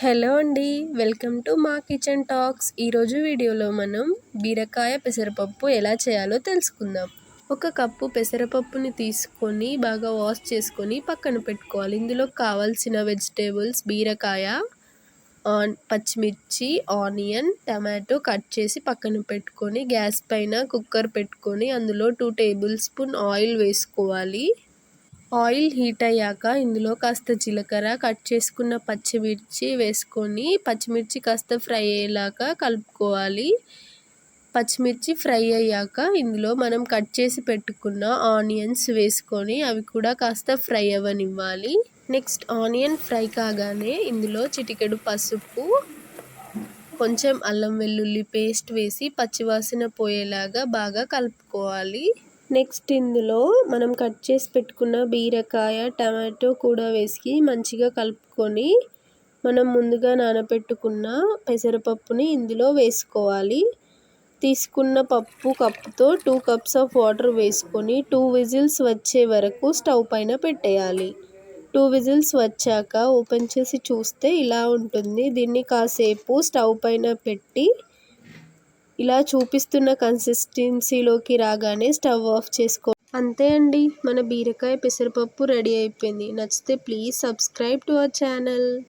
Hello అండి welcome to మా kitchen talks. ఈరోజు వీడియోలో మనం బీరకాయ పెసరపప్పు ఎలా చేయాలో తెలుసుకుందాం. ఒక కప్పు పెసరపప్పుని తీసుకొని బాగా వాష్ చేసుకొని పక్కన పెట్టుకోవాలి. ఇందులో కావాల్సిన వెజిటేబుల్స్ బీరకాయ ఆన్ పచ్చిమిర్చి ఆనియన్ టమాటో కట్ చేసి పక్కన పెట్టుకొని గ్యాస్ పైన కుక్కర్ పెట్టుకొని అందులో టూ టేబుల్ స్పూన్ ఆయిల్ వేసుకోవాలి. ఆయిల్ హీట్ అయ్యాక ఇందులో కాస్త జీలకర్ర కట్ చేసుకున్న పచ్చిమిర్చి వేసుకొని పచ్చిమిర్చి కాస్త ఫ్రై అయ్యేలాగా కలుపుకోవాలి. పచ్చిమిర్చి ఫ్రై అయ్యాక ఇందులో మనం కట్ చేసి పెట్టుకున్న ఆనియన్స్ వేసుకొని అవి కూడా కాస్త ఫ్రై అవ్వనివ్వాలి. నెక్స్ట్ ఆనియన్ ఫ్రై కాగానే ఇందులో చిటికెడు పసుపు కొంచెం అల్లం వెల్లుల్లి పేస్ట్ వేసి పచ్చివాసన పోయేలాగా బాగా కలుపుకోవాలి. నెక్స్ట్ ఇందులో మనం కట్ చేసి పెట్టుకున్న బీరకాయ టమాటో కూడా వేసి మంచిగా కలుపుకొని మనం ముందుగా నానబెట్టుకున్న పెసరపప్పుని ఇందులో వేసుకోవాలి. తీసుకున్న పప్పు కప్పుతో టూ కప్స్ ఆఫ్ వాటర్ వేసుకొని టూ విజిల్స్ వచ్చే వరకు స్టవ్ పైన పెట్టేయాలి. టూ విజిల్స్ వచ్చాక ఓపెన్ చేసి చూస్తే ఇలా ఉంటుంది. దీన్ని కాసేపు స్టవ్ పైన పెట్టి ఇలా చూపిస్తున్న కన్సిస్టెన్సీలోకి రాగానే స్టవ్ ఆఫ్ చేసుకో. అంతే అండి. మన బీరకాయ పెసరపప్పు రెడీ అయిపోయింది. నచ్చితే please subscribe to our channel.